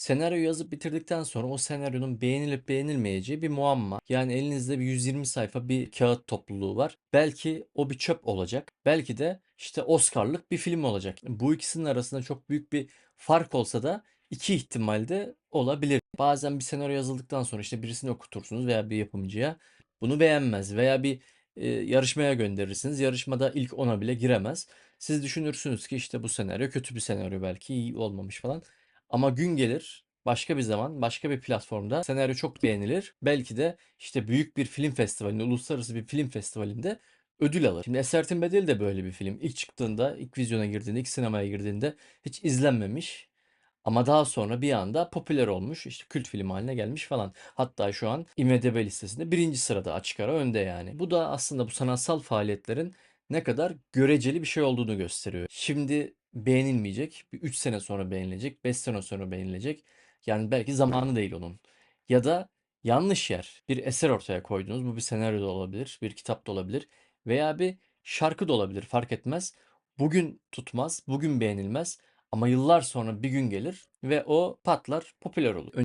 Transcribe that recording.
Senaryoyu yazıp bitirdikten sonra o senaryonun beğenilip beğenilmeyeceği bir muamma. Yani elinizde bir 120 sayfa bir kağıt topluluğu var. Belki o bir çöp olacak. Belki de işte Oscar'lık bir film olacak. Bu ikisinin arasında çok büyük bir fark olsa da iki ihtimalde olabilir. Bazen bir senaryo yazıldıktan sonra işte birisini okutursunuz veya bir yapımcıya bunu beğenmez veya bir e, yarışmaya gönderirsiniz. Yarışmada ilk ona bile giremez. Siz düşünürsünüz ki işte bu senaryo kötü bir senaryo belki iyi olmamış falan. Ama gün gelir başka bir zaman başka bir platformda senaryo çok beğenilir. Belki de işte büyük bir film festivalinde, uluslararası bir film festivalinde ödül alır. Şimdi Esaretin Bedeli de böyle bir film. İlk çıktığında, ilk vizyona girdiğinde, ilk sinemaya girdiğinde hiç izlenmemiş. Ama daha sonra bir anda popüler olmuş. işte kült film haline gelmiş falan. Hatta şu an IMDb listesinde birinci sırada açık ara önde yani. Bu da aslında bu sanatsal faaliyetlerin ne kadar göreceli bir şey olduğunu gösteriyor. Şimdi beğenilmeyecek. Bir 3 sene sonra beğenilecek. 5 sene sonra beğenilecek. Yani belki zamanı değil onun. Ya da yanlış yer. Bir eser ortaya koydunuz. Bu bir senaryo da olabilir. Bir kitap da olabilir. Veya bir şarkı da olabilir. Fark etmez. Bugün tutmaz. Bugün beğenilmez. Ama yıllar sonra bir gün gelir ve o patlar, popüler olur.